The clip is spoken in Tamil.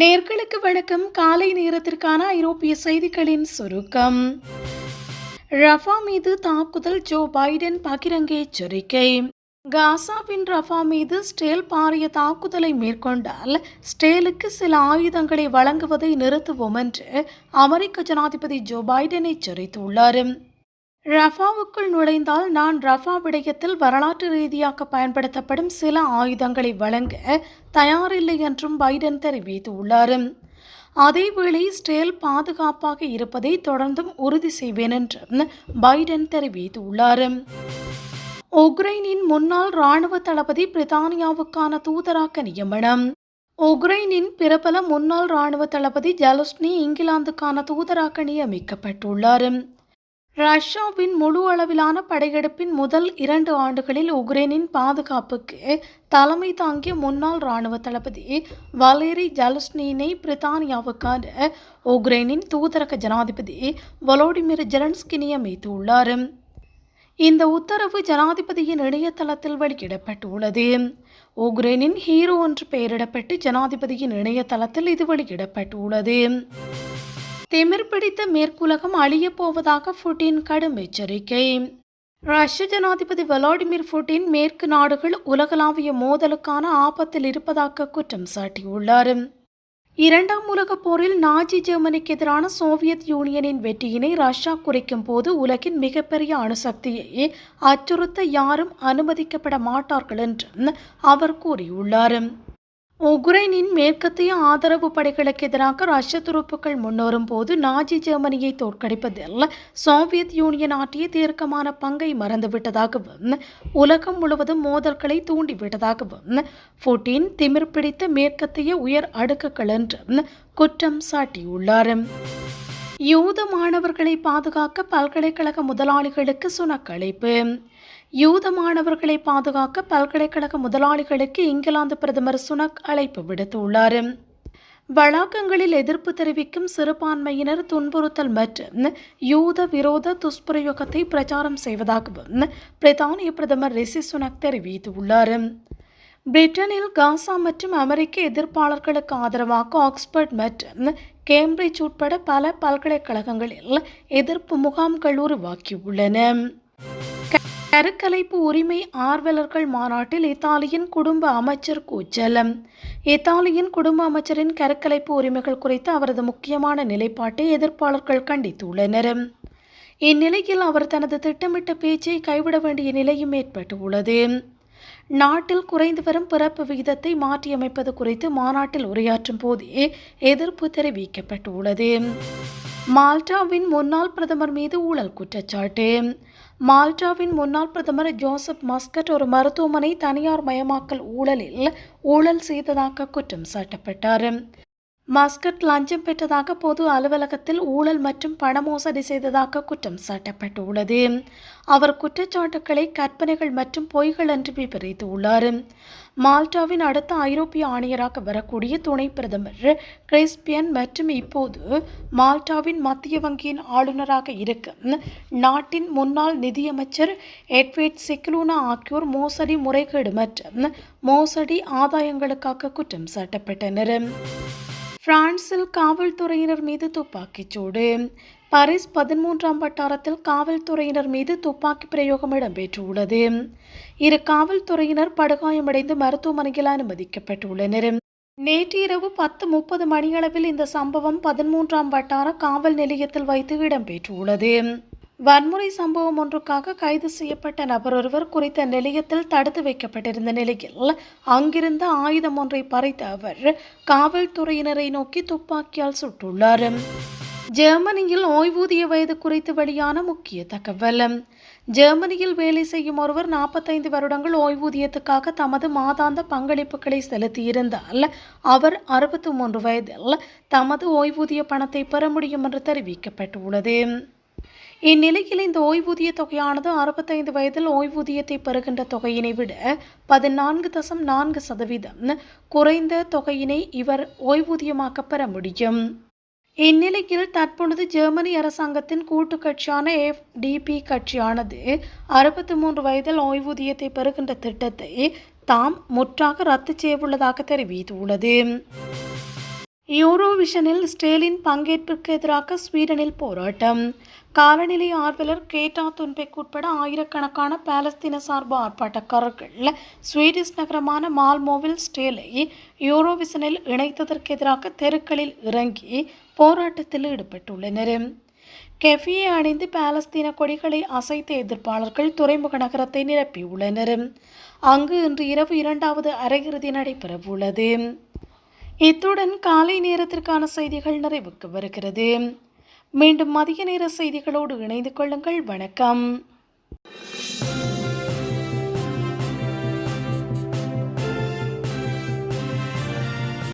நேர்களுக்கு வணக்கம். காலை நேரத்திற்கான ஐரோப்பிய செய்திகளின் சுருக்கம். ரஃபா மீது தாக்குதல் ஜோ பைடன் பகிரங்க எச்சரிக்கை காசாவின் ரஃபா மீது ஸ்டேல் பாரிய தாக்குதலை மேற்கொண்டால் ஸ்டேலுக்கு சில ஆயுதங்களை வழங்குவதை நிறுத்துவோம் என்று அமெரிக்க ஜனாதிபதி ஜோ பைடன் எச்சரித்துள்ளார். ரஃபாவுக்குள் நுழைந்தால் நான் ரஃபா விடயத்தில் வரலாற்று ரீதியாக பயன்படுத்தப்படும் சில ஆயுதங்களை வழங்க தயாரில்லை என்றும் பைடன் தெரிவித்துள்ளார். அதேவேளை ஸ்டேல் பாதுகாப்பாக இருப்பதை தொடர்ந்தும் உறுதி செய்வேன் என்றும் பைடன் தெரிவித்துள்ளார். உக்ரைனின் முன்னாள் ராணுவ தளபதி பிரித்தானியாவுக்கான தூதராக நியமனம். உக்ரைனின் பிரபல முன்னாள் ராணுவ தளபதி ஜலஸ்னி இங்கிலாந்துக்கான தூதராக நியமிக்கப்பட்டுள்ளார். ரஷ்யாவின் முழு அளவிலான படையெடுப்பின் முதல் இரண்டு ஆண்டுகளில் உக்ரைனின் பாதுகாப்புக்கு தலைமை தாங்கிய முன்னாள் இராணுவ தளபதி வலேரி ஜலுஸ்னீனை பிரித்தானியாவுக்கான உக்ரைனின் தூதரக ஜனாதிபதி வலோடிமிர் ஜெலன்ஸ்கி நியமித்துள்ளார் இந்த உத்தரவு ஜனாதிபதியின் இணையதளத்தில் வெளியிடப்பட்டுள்ளது. உக்ரைனின் ஹீரோ என்று பெயரிடப்பட்டு ஜனாதிபதியின் இணையதளத்தில் இது வெளியிடப்பட்டுள்ளது. திமிர் பிடித்த மேற்குலகம் அழியப் போவதாக புட்டின் கடும் எச்சரிக்கை. ரஷ்ய ஜனாதிபதி விளாடிமிர் புட்டின் மேற்கு நாடுகள் உலகளாவிய மோதலுக்கான ஆபத்தில் இருப்பதாக குற்றம் சாட்டியுள்ளார். இரண்டாம் உலகப் போரில் நாஜி ஜெர்மனிக்கு எதிரான சோவியத் யூனியனின் வெற்றியினை ரஷ்யா குறைக்கும் போது உலகின் மிகப்பெரிய அணுசக்தியை அச்சுறுத்த யாரும் அனுமதிக்கப்பட மாட்டார்கள் என்றும் அவர் கூறியுள்ளார். உக்ரைனின் மேற்கத்திய ஆதரவு படைகளுக்கு எதிராக ரஷ்ய துருப்புக்கள் முன்னேறும் போது நாஜி ஜெர்மனியை தோற்கடிப்பதில் சோவியத் யூனியன் ஆற்றிய தீர்க்கமான பங்கை மறந்துவிட்டதாகவும் உலகம் முழுவதும் மோதல்களை தூண்டிவிட்டதாகவும் புட்டின் திமிர் பிடித்த மேற்கத்திய உயர் அடுக்குகள் என்று குற்றம் சாட்டியுள்ளார். யூத மாணவர்களை பாதுகாக்க பல்கலைக்கழக முதலாளிகளுக்கு சுனக்களிப்பு. யூத மாணவர்களை பாதுகாக்க பல்கலைக்கழக முதலாளிகளுக்கு இங்கிலாந்து பிரதமர் சுனக் அழைப்பு விடுத்துள்ளார். வளாகங்களில் எதிர்ப்பு தெரிவிக்கும் சிறுபான்மையினர் துன்புறுத்தல் மற்றும் யூத விரோத துஷ்பிரயோகத்தை பிரச்சாரம் செய்வதாகவும் பிரித்தானிய பிரதமர் ரிஷி சுனக் தெரிவித்துள்ளார். பிரிட்டனில் காசா மற்றும் அமெரிக்க எதிர்ப்பாளர்களுக்கு ஆதரவாக ஆக்ஸ்போர்ட் மற்றும் கேம்பிரிட்ஜ் உட்பட பல பல்கலைக்கழகங்களில் எதிர்ப்பு முகாம்கள் உருவாக்கியுள்ளன கருக்கலைப்பு உரிமை ஆர்வலர்கள் மாநாட்டில் இத்தாலியின் குடும்ப அமைச்சர் கூச்சல். இத்தாலியின் குடும்ப அமைச்சரின் கருக்கலைப்பு உரிமைகள் குறித்து அவரது முக்கியமான நிலைப்பாட்டை எதிர்ப்பாளர்கள் கண்டித்துள்ளனர். இந்நிலையில் அவர் தனது திட்டமிட்ட பேச்சை கைவிட வேண்டிய நிலையும் ஏற்பட்டுள்ளது. நாட்டில் குறைந்து வரும் பிறப்பு விகிதத்தை மாற்றியமைப்பது குறித்து மாநாட்டில் உரையாற்றும் போதே எதிர்ப்பு தெரிவிக்கப்பட்டுள்ளது. மால்டாவின் முன்னாள் பிரதமர் மீது ஊழல் குற்றச்சாட்டு. மால்டாவின் முன்னாள் பிரதமர் ஜோசப் மஸ்கட் ஒரு மருத்துவமனை தனியார் மயமாக்கல் ஊழலில் ஊழல் செய்ததாக குற்றம் சாட்டப்பட்டார். மஸ்கட் லஞ்சம் பெற்றதாக பொது அலுவலகத்தில் ஊழல் மற்றும் பண மோசடி செய்ததாக குற்றம் சாட்டப்பட்டுள்ளது. அவர் குற்றச்சாட்டுக்களை கற்பனைகள் மற்றும் பொய்கள் என்று விபரித்துள்ளார் மால்டாவின் அடுத்த ஐரோப்பிய ஆணையராக வரக்கூடிய துணை பிரதமர் கிறிஸ்பியன் மற்றும் இப்போது மால்டாவின் மத்திய வங்கியின் ஆளுநராக இருக்கும் நாட்டின் முன்னாள் நிதியமைச்சர் எட்வேட் சிக்லூனா ஆகியோர் மோசடி முறைகேடு மற்றும் மோசடி ஆதாயங்களுக்காக குற்றம் சாட்டப்பட்டனர். பிரான்சில் காவல்துறையினர் மீது துப்பாக்கிச்சூடு பாரிஸ் பதிமூன்றாம் வட்டாரத்தில் காவல்துறையினர் மீது துப்பாக்கி பிரயோகம் இடம்பெற்றுள்ளது. இரு காவல்துறையினர் படுகாயமடைந்து மருத்துவமனையில் அனுமதிக்கப்பட்டுள்ளனர். நேற்று இரவு பத்து முப்பது மணியளவில் இந்த சம்பவம் பதிமூன்றாம் வட்டார காவல் நிலையத்தில் வைத்து இடம்பெற்றுள்ளது. வன்முறை சம்பவம் ஒன்றுக்காக கைது செய்யப்பட்ட நபர் ஒருவர் குறித்த நிலையத்தில் தடுத்து வைக்கப்பட்டிருந்த நிலையில் அங்கிருந்த ஆயுதம் ஒன்றை பறித்த அவர் காவல்துறையினரை நோக்கி துப்பாக்கியால் சுட்டுள்ளார். ஜெர்மனியில் ஓய்வூதிய வயது குறித்து வெளியான முக்கிய தகவல். ஜெர்மனியில் வேலை செய்யும் ஒருவர் நாற்பத்தைந்து வருடங்கள் ஓய்வூதியத்துக்காக தமது மாதாந்த பங்களிப்புகளை செலுத்தியிருந்தால் அவர் அறுபத்தி மூன்று வயதில் தமது ஓய்வூதிய பணத்தை பெற முடியும் என்று தெரிவிக்கப்பட்டுள்ளது. இந்நிலையில் இந்த ஓய்வூதிய தொகையானது அறுபத்தைந்து வயதில் ஓய்வூதியத்தை பெறுகின்ற தொகையினை விட பதினான்கு தசம் நான்கு சதவீதம் குறைந்த தொகையினை இவர் ஓய்வூதியமாக பெற முடியும். இந்நிலையில் தற்பொழுது ஜெர்மனி அரசாங்கத்தின் கூட்டு கட்சியான எஃப்டிபி கட்சியானது அறுபத்தி மூன்று வயதில் ஓய்வூதியத்தை பெறுகின்ற திட்டத்தை தாம் முற்றாக ரத்து செய்யவுள்ளதாக தெரிவித்துள்ளது. யூரோவிஷனில் ஸ்டேலின் பங்கேற்பிற்கு எதிராக ஸ்வீடனில் போராட்டம். காலநிலை ஆர்வலர் கேட்டா துன்பெக் உட்பட ஆயிரக்கணக்கான பாலஸ்தீன சார்பு ஆர்ப்பாட்டக்காரர்கள் ஸ்வீடிஷ் நகரமான மால்மோவில் ஸ்டேலை யூரோவிஷனில் இணைத்ததற்கு எதிராக தெருக்களில் இறங்கி போராட்டத்தில் ஈடுபட்டுள்ளனர். கெஃபியை அணிந்து பாலஸ்தீன கொடிகளை அசைத்த எதிர்ப்பாளர்கள் துறைமுக நகரத்தை நிரப்பியுள்ளனர். அங்கு இன்று இரவு இரண்டாவது அரையிறுதி நடைபெறவுள்ளது. இத்துடன் காலை நேரத்திற்கான செய்திகள் நிறைவுக்கு வருகிறது. மீண்டும் மதிய நேர செய்திகளோடு இணைந்து கொள்ளுங்கள். வணக்கம்.